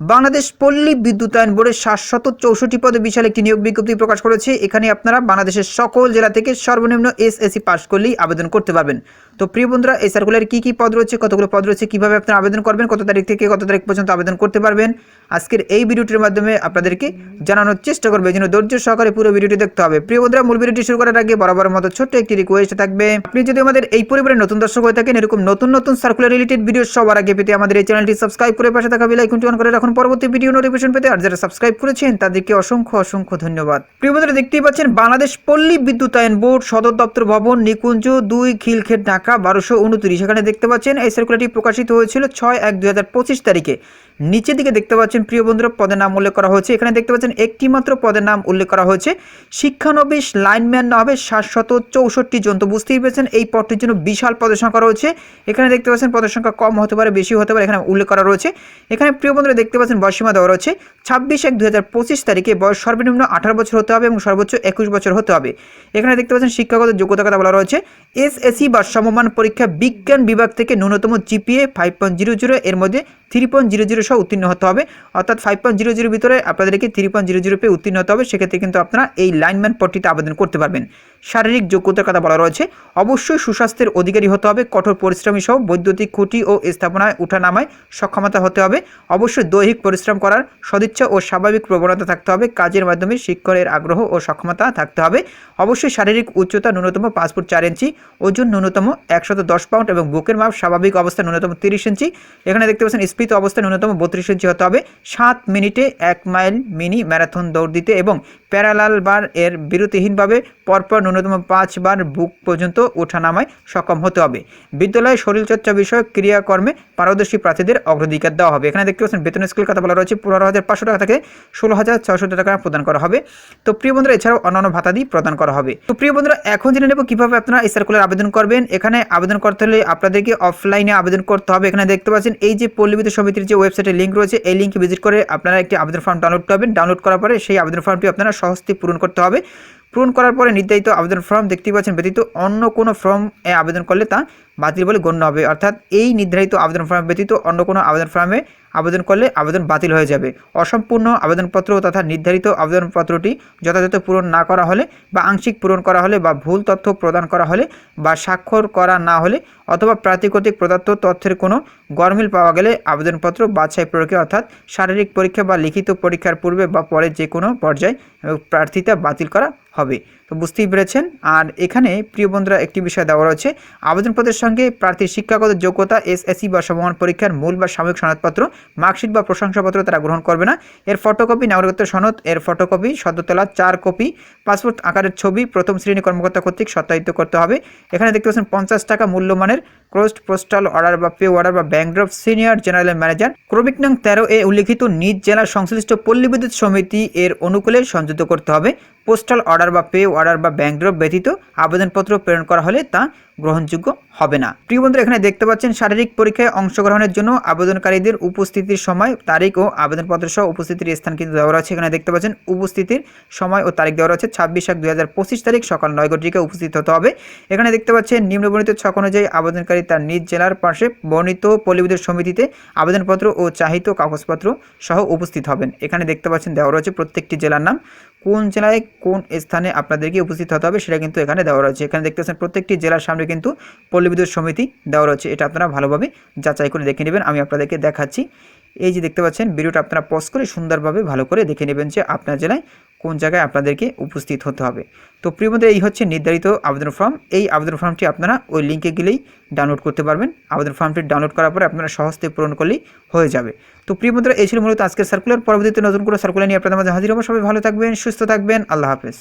বাংলাদেশ পল্লী বিদ্যুতায়ন বোর্ডের সাতশত চৌষট্টি পদে বিশাল একটি নিয়োগ বিজ্ঞপ্তি প্রকাশ করেছে। এখানে আপনারা বাংলাদেশের সকল জেলা থেকে সর্বনিম্ন এসএসসি পাস করলেই আবেদন করতে পারবেন। তো প্রিয় বন্ধুরা, এই সার্কুলার কী কী পদ রয়েছে, কতগুলো পদ রয়েছে, কীভাবে আপনারা আবেদন করবেন, কত তারিখ থেকে কত তারিখ পর্যন্ত আবেদন করতে পারবেন, আজকের এই ভিডিওটির মাধ্যমে আপনাদেরকে জানানোর চেষ্টা করবে। জন্য ধৈর্য সহকারে পুরো ভিডিওটি দেখতে হবে। প্রিয় বন্ধুরা, মূল ভিডিওটি শুরু করার আগে বরাবর মতো ছোট্ট একটি রিকোয়েস্ট থাকবে। আপনি যদি আমাদের এই পরিবারের নতুন দর্শক হয়ে থাকেন, এরকম নতুন নতুন সার্কুলার রিলেটেড ভিডিও সবার আগে পেতে আমাদের এই চ্যানেলটি সাবস্ক্রাইব করে পাশে থাকা বেল অন করে রাখুন। পরবর্তী ভিডিও নোটিফিকেশন পেতে আর যারা সাবস্ক্রাইব করেছেন, তাদেরকে অসংখ্য অসংখ্য ধন্যবাদ। প্রিয় বন্ধুরা, দেখতেই পাচ্ছেন বাংলাদেশ পল্লী বিদ্যুতায়ন বোর্ড সদর দপ্তর ভবন নিকুঞ্জ দুই খিলক্ষেত ঢাকা বারোশো উনত্রিশ। এখানে দেখতে পাচ্ছেন এই সার্কুলারটি প্রকাশিত হয়েছিল ছয় এক দুই হাজার পঁচিশ তারিখে। নিচের দিকে দেখতে পাচ্ছেন, প্রিয় বন্ধুরা, পদের নাম উল্লেখ করা হয়েছে। এখানে দেখতে পাচ্ছেন, একটি মাত্র পদের নাম উল্লেখ করা হয়েছে। শিক্ষানবিশ লাইনম্যান না হবে সাতশত চৌষট্টি জন। তো বুঝতেই পেরেছেন, এই পদটির জন্য বিশাল পদের সংখ্যা রয়েছে। এখানে দেখতে পাচ্ছেন, পদের সংখ্যা কম হতে পারে বেশি হতে পারে, এখানে উল্লেখ করা রয়েছে। এখানে, প্রিয় বন্ধুরা, দেখতে পাচ্ছেন বয়সীমা দেওয়া রয়েছে। ছাব্বিশ এক দু হাজার পঁচিশ তারিখে বয়স সর্বনিম্ন আঠারো বছর হতে হবে এবং সর্বোচ্চ একুশ বছর হতে হবে। এখানে দেখতে পাচ্ছেন শিক্ষাগত যোগ্যতা কথা বলা রয়েছে। এসএসসি বা সমমান পরীক্ষা বিজ্ঞান বিভাগ থেকে ন্যূনতম GPA five point zero zero এর মধ্যে থ্রি পয়েন্ট জিরো জিরো সহ উত্তীর্ণ হতে হবে। অর্থাৎ ফাইভ পয়েন্ট জিরো জিরোর ভিতরে আপনাদেরকে থ্রি পয়েন্ট জিরো জিরো পেয়ে উত্তীর্ণ হতে হবে। সেক্ষেত্রে কিন্তু আপনারা এই লাইনম্যান পদটিতে আবেদন করতে পারবেন। শারীরিক যোগ্যতার কথা বলা রয়েছে। অবশ্যই সুস্বাস্থ্যের অধিকারী হতে হবে। কঠোর পরিশ্রমী সহ বৈদ্যুতিক খুঁটি ও স্থাপনায় উঠানামায় সক্ষমতা হতে হবে। অবশ্যই দৈহিক পরিশ্রম করার সদিচ্ছা ও স্বাভাবিক প্রবণতা থাকতে হবে। কাজের মাধ্যমে শিক্ষণের আগ্রহ ও সক্ষমতা থাকতে হবে। অবশ্যই শারীরিক উচ্চতা ন্যূনতম পাঁচ ফুট চার ইঞ্চি, ওজন ন্যূনতম একশত দশ পাউন্ড এবং বুকের মাপ স্বাভাবিক অবস্থা ন্যূনতম তিরিশ ইঞ্চি। এখানে দেখতে পাচ্ছেন স্ফীত অবস্থায় ন্যূনতম বত্রিশ ইঞ্চি হতে হবে। সাত মিনিটে এক মাইল মিনি ম্যারাথন দৌড় দিতে এবং প্যারালাল বার এর বিরতিহীনভাবে পরপর ন্যূনতম পাঁচবার বুক পর্যন্ত ওঠানামায় সক্ষম হতে হবে। বিদ্যালয়ে শরীরচর্চা বিষয়ক ক্রিয়াকর্মে পারদর্শী প্রার্থীদের অগ্রাধিকার দেওয়া হবে। এখানে দেখতে পাচ্ছেন বেতন স্কেল কথা বলা রয়েছে, পনেরো হাজার পাঁচশো টাকা থেকে ষোলো হাজার ছশো টাকা প্রদান করা হবে। তো প্রিয় বন্ধুরা, এছাড়াও অন্যান্য ভাতাদি প্রদান করা হবে। তো প্রিয় বন্ধুরা, এখন জেনে নেব কীভাবে আপনারা এই সার্কুলার আবেদন করবেন। এখানে আবেদন করতে হলে আপনাদেরকে অফলাইনে আবেদন করতে হবে। এখানে দেখতে পাচ্ছেন, এই যে পল্লীবিদ্যুৎ সমিতির যে ওয়েবসাইটের লিঙ্ক রয়েছে, এই লিঙ্ক ভিজিট করে আপনারা একটি আবেদন ফর্ম ডাউনলোড করবেন। ডাউনলোড করার পরে সেই আবেদন ফর্মটি আপনারা সহজে পূরণ করতে হবে। পূরণ করার পরে নির্ধারিত আবেদন ফর্ম দেখতে পাচ্ছেন ব্যতীত অন্য কোনো ফর্ম আবেদন করলে তা বাতিল বলে গণ্য হবে। অর্থাৎ এই নির্ধারিত আবেদন ফর্ম ব্যতীত অন্য কোনো আবেদন ফর্মে আবেদন করলে আবেদন বাতিল হয়ে যাবে। অসম্পূর্ণ আবেদনপত্র তথা নির্ধারিত আবেদনপত্রটি যথাযথ পূরণ না করা হলে বা আংশিক পূরণ করা হলে বা ভুল তথ্য প্রদান করা হলে বা স্বাক্ষর করা না হলে অথবা প্রাতিকতিক প্রদত্ত তথ্যের কোনো গরমিল পাওয়া গেলে আবেদনপত্র বাছাই প্রক্রিয়া অর্থাৎ শারীরিক পরীক্ষা বা লিখিত পরীক্ষার পূর্বে বা পরে যে কোনো পর্যায়ে প্রার্থিতা বাতিল করা হবে। তো বুঝতেই পেরেছেন। আর এখানে প্রিয় বন্ধুরা, একটি বিষয় দেওয়া রয়েছে। আবেদনপত্রের সঙ্গে প্রার্থীর শিক্ষাগত যোগ্যতা, এসএসসি বা সমমান পরীক্ষার মূল বা সাময়িক সনদপত্র, মার্কশিট বা প্রশংসাপত্র তারা গ্রহণ করবে না। এর ফটোকপি, নাগরিকত্ব সনদ, এর ফটোকপি, সদ্যতলা চার কপি, পাসপোর্ট আকারের ছবি, প্রথম শ্রেণি কর্মকর্তা কর্তৃক সত্যায়িত করতে হবে। এখানে দেখতে পাচ্ছেন পঞ্চাশ টাকা মূল্যমানের ক্রোস্ট পোস্টাল অর্ডার বা পে অর্ডার বা bank draft, senior general manager. ক্রমিক নং তেরো এ উল্লিখিত নিজ জেলার সংশ্লিষ্ট পল্লী বিদ্যুৎ সমিতি এর অনুকূলে সংযুক্ত করতে হবে। পোস্টাল অর্ডার বা পে অর্ডার বা ব্যাংক ড্রপ ব্যতীত আবেদনপত্র প্রেরণ করা হলে তা গ্রহণযোগ্য হবে না। প্রিয় বন্ধুরা, এখানে দেখতে পাচ্ছেন শারীরিক পরীক্ষায় অংশগ্রহণের জন্য আবেদনকারীদের উপস্থিতির সময়, তারিখ ও আবেদনপত্র সহ উপস্থিতির স্থান কিন্তু দেওয়া রয়েছে এখানে দেখতে পাচ্ছেন উপস্থিতির সময় ও তারিখ দেওয়া রয়েছে ছাব্বিশ এক দুই তারিখ সকাল নয় ঘটিকে উপস্থিত হতে হবে। এখানে দেখতে পাচ্ছেন নিম্নবর্ণিত ছক অনুযায়ী আবেদনকারী তার নিজ জেলার পাশে বর্ণিত পল্লীবিদ্যুৎ সমিতিতে আবেদনপত্র ও চাহিত কাগজপত্র সহ উপস্থিত হবেন। এখানে দেখতে পাচ্ছেন দেওয়া রয়েছে প্রত্যেকটি জেলার নাম, কোন জেলায় কোন স্থানে আপনাদেরকে উপস্থিত হতে হবে সেটা কিন্তু এখানে দেওয়া রয়েছে। এখানে দেখতে পাচ্ছেন প্রত্যেকটি জেলার সামনে কিন্তু পল্লীবিদ্যুৎ সমিতি দেওয়া রয়েছে। এটা আপনারা ভালোভাবে যাচাই করে দেখে নেবেন। আমি আপনাদেরকে দেখাচ্ছি। এই যে দেখতে পাচ্ছেন, ভিডিওটা আপনারা পজ করে সুন্দরভাবে ভালো করে দেখে নেবেন যে আপনার জেলায় কোন জায়গায় আপনাদেরকে উপস্থিত হতে হবে। তো প্রিয় মধ্যে এই হচ্ছে নির্ধারিত আবেদন ফর্ম এই আবেদন ফর্মটি আপনারা ওই লিঙ্কে গেলেই ডাউনলোড করতে পারবেন। আবেদন ফর্মটি ডাউনলোড করার পরে আপনারা সহজতে পূরণ করলেই হয়ে যাবে। তো প্রিয় বন্ধুরা, এই ছিল মূলত আজকের সার্কুলার পরবর্তীতে নতুন করে সার্কুলার নিয়ে আপনাদের মাঝে হাজির হব। সবাই ভালো থাকবেন, সুস্থ থাকবেন। আল্লাহ হাফেজ।